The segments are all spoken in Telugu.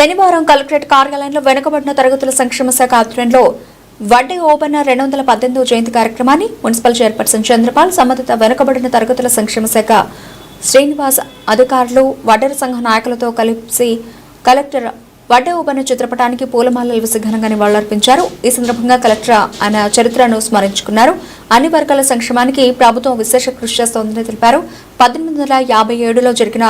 శనివారం కలెక్టరేట్ కార్యాలయంలో వెనుకబడిన తరగతుల సంక్షేమ శాఖ ఆధ్వర్యంలో వడ్డీ ఓపెన్ రెండు వందల పద్దెనిమిదవ జయంతి కార్యక్రమాన్ని మున్సిపల్ చైర్పర్సన్ చంద్రపాల్ సంబంధిత వెనుకబడిన తరగతుల సంక్షేమ శాఖ శ్రీనివాస్ అధికారులు వడ్డర సంఘ నాయకులతో కలిసి కలెక్టర్ వడ్డే ఓపెన్ చిత్రపటానికి పూలమాలలు వేసి ఘనంగా నివాళులర్పించారు. ఈ సందర్భంగా కలెక్టర్ ఆయన చరిత్రను స్మరించుకున్నారు. అన్ని వర్గాల సంక్షేమానికి ప్రభుత్వం విశేష కృషి చేస్తోందని తెలిపారు. పద్దెనిమిది వందల యాభై ఏడులో జరిగిన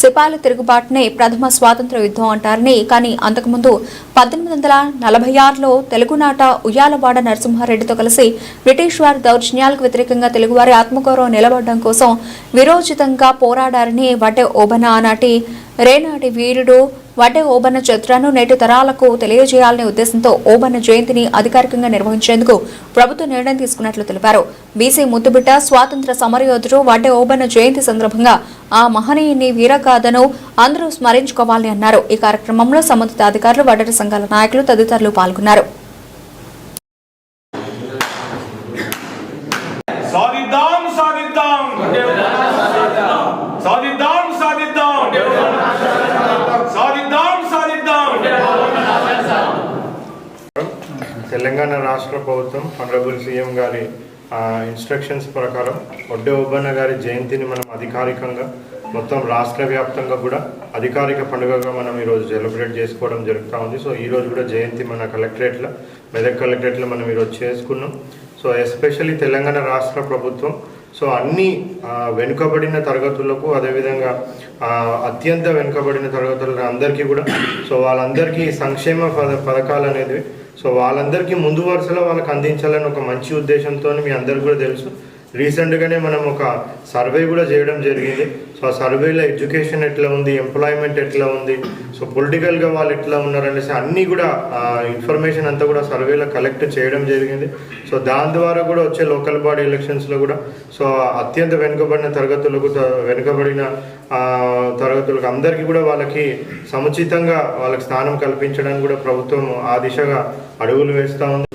సిపాయిల తిరుగుబాటునే ప్రథమ స్వాతంత్ర యుద్ధం అంటారని కానీ అంతకుముందు పద్దెనిమిది వందల నలభై ఆరులో తెలుగునాట ఉయ్యాలవాడ నరసింహారెడ్డితో కలిసి బ్రిటిష్ వారి దౌర్జన్యాలకు వ్యతిరేకంగా తెలుగువారి ఆత్మగౌరవం నిలబడడం కోసం విరోచితంగా పోరాడారని వడ్డే ఓబన ఆనాటి రేనాటి వీరుడు వడ్డే ఓబన్న చరిత్రను నేటి తరాలకు తెలియజేయాలనే ఉద్దేశంతో ఓబన్న జయంతిని అధికారికంగా నిర్వహించేందుకు ప్రభుత్వం నిర్ణయం తీసుకున్నట్లు తెలిపారు. బీసీ ముద్దుబిడ్డ స్వాతంత్ర సమరయోధుడు వడ్డే ఓబన్న జయంతి సందర్భంగా ఆ మహనీయుని వీరగాథను అందరూ స్మరించుకోవాలని అన్నారు. ఈ కార్యక్రమంలో సంబంధిత అధికారులు వడ్డర సంఘాల నాయకులు తదితరులు పాల్గొన్నారు. తెలంగాణ రాష్ట్ర ప్రభుత్వం హండ్రబుల్ సీఎం గారి ఇన్స్ట్రక్షన్స్ ప్రకారం ఒడ్డే ఒబ్బన్న గారి జయంతిని మనం అధికారికంగా మొత్తం రాష్ట్ర వ్యాప్తంగా కూడా అధికారిక పండుగగా మనం ఈరోజు సెలబ్రేట్ చేసుకోవడం జరుగుతూ ఉంది. సో ఈరోజు కూడా జయంతి మన కలెక్టరేట్లో మెదక్ కలెక్టరేట్లో మనం ఈరోజు చేసుకున్నాం. సో ఎస్పెషల్లీ తెలంగాణ రాష్ట్ర ప్రభుత్వం సో అన్ని వెనుకబడిన తరగతులకు అదేవిధంగా అత్యంత వెనుకబడిన తరగతుల అందరికీ కూడా సో వాళ్ళందరికీ సంక్షేమ పద పథకాలు అనేది సో వాళ్ళందరికీ ముందు వరుసలో వాళ్ళకి అందించాలని ఒక మంచి ఉద్దేశంతో మీ అందరికి కూడా తెలుసు. రీసెంట్గానే మనం ఒక సర్వే కూడా చేయడం జరిగింది. సో ఆ సర్వేలో ఎడ్యుకేషన్ ఎట్లా ఉంది ఎంప్లాయ్మెంట్ ఎట్లా ఉంది సో పొలిటికల్గా వాళ్ళు ఎట్లా ఉన్నారనేసి అన్నీ కూడా ఇన్ఫర్మేషన్ అంతా కూడా సర్వేలో కలెక్ట్ చేయడం జరిగింది. సో దాని ద్వారా కూడా వచ్చే లోకల్ బాడీ ఎలక్షన్స్లో కూడా సో అత్యంత వెనుకబడిన తరగతులకు త- వెనుకబడిన తరగతులకు అందరికీ కూడా వాళ్ళకి సముచితంగా వాళ్ళకి స్థానం కల్పించడానికి కూడా ప్రభుత్వం ఆ దిశగా అడుగులు వేస్తూ ఉంది.